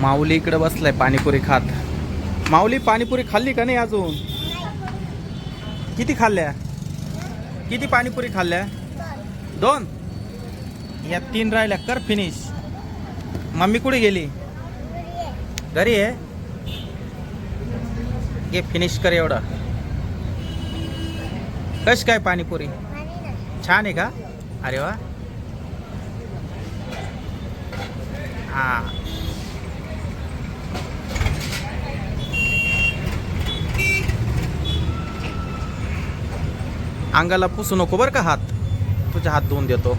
माऊली इकडे बसलाय पाणीपुरी खात. माऊली पाणीपुरी खाल्ली का नाही अजून? किती खाल्ल्या? किती पाणीपुरी खाल्ल्या? दोन? या तीन राहिल्या कर फिनिश मम्मी कुठे गेली? घरी आहे? घे फिनिश कर एवढं. कश काय पाणीपुरी? छान आहे का? अरे वा. हा. अंगाला पुसू नको बरं का हात. तुझे हात धुवून देतो.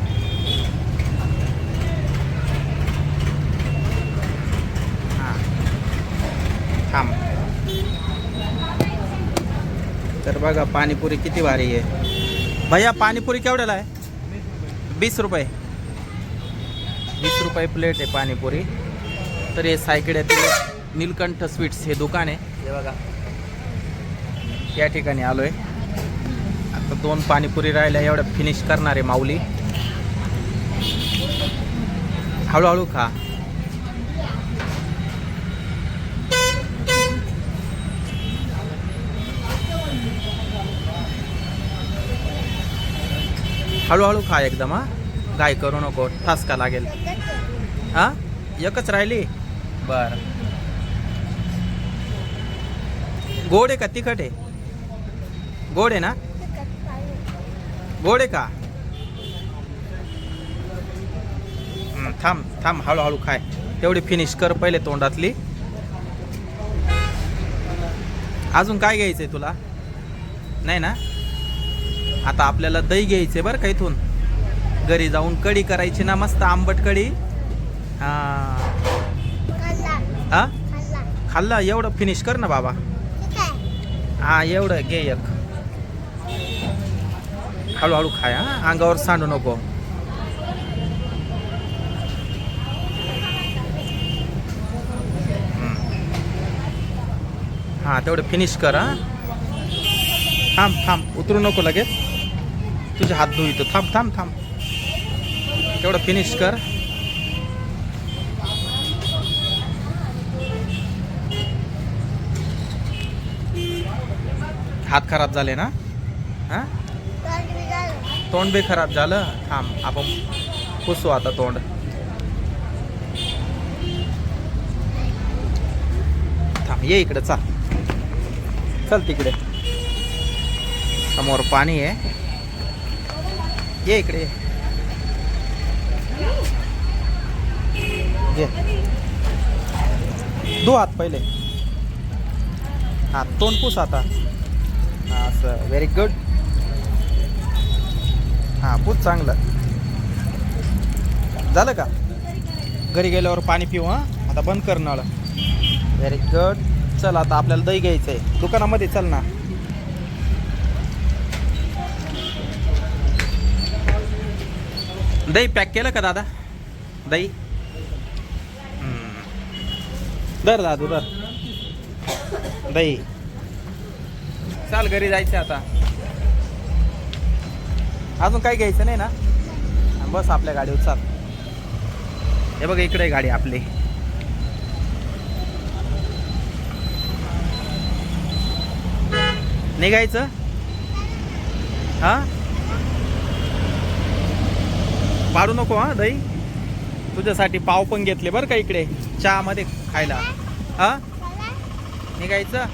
हा. थांब. तर बघा पाणीपुरी किती भारी आहे. भैया पाणीपुरी केवढ्याला आहे? वीस रुपये. वीस रुपये प्लेट आहे पाणीपुरी. तर हे सायकड्यातील नीलकंठ स्वीट्स हे दुकान आहे. हे बघा. या ठिकाणी आलोय. आता दोन पाणीपुरी राहिल्या एवढ्या फिनिश करणार आहे माऊली. हळूहळू खा. हळूहळू खा एकदम हा. काय करू नको ठसका लागेल. हा? एकच राहिली? बर. गोड आहे का तिखट आहे? गोड आहे ना? गोड आहे का थांब थांब हळूहळू खाय. तेवढी फिनिश कर पहिले तोंडातली. अजून काय घ्यायचंय तुला? नाही ना? आता आपल्याला दही घ्यायचे बरं का इथून. घरी जाऊन कढी करायची ना मस्त आंबट कढी. हा. हा? खाल्ला. एवढं फिनिश कर ना बाबा. हा एवढं घे एक. हळूहळू खाय हा? अंगावर सांडू नको. हां हा तेवढं फिनिश कर हा? थांब थांब. उतरू नको लगेच. तुझे हात धुई तो. थांब थांब थांब. तेवढं फिनिश कर. हात खराब झाले ना? हा? तोंड बी खराब झालं. थांब आपण पुसू आता तोंड. थांब ये इकडे चाल. चल तिकडे. समोर पाणी आहे. ये इकडे ये. दो हात पहिले. हा तोंड पुस आता. असं व्हेरी गुड हा पूछ चांगलं. झालं का? घरी गेल्यावर पाणी पिऊ हा? आता बंद कर नळ. व्हेरी गुड चल आता आपल्याला दही घ्यायचंय. दुकानामध्ये चल ना. दही पॅक केलं का दादा? दही. दर दादू दर दही. चाल घरी जायचं आता. अजून काही घ्यायचं नाही ना? बस आपल्या गाडीवर चाल. हे बघ इकडे गाडी आपली. निघायचं? हा? पाडू नको हा दही? तुझ्यासाठी पाव पण घेतले बरं का इकडे चहामध्ये खायला. हा? निघायचं?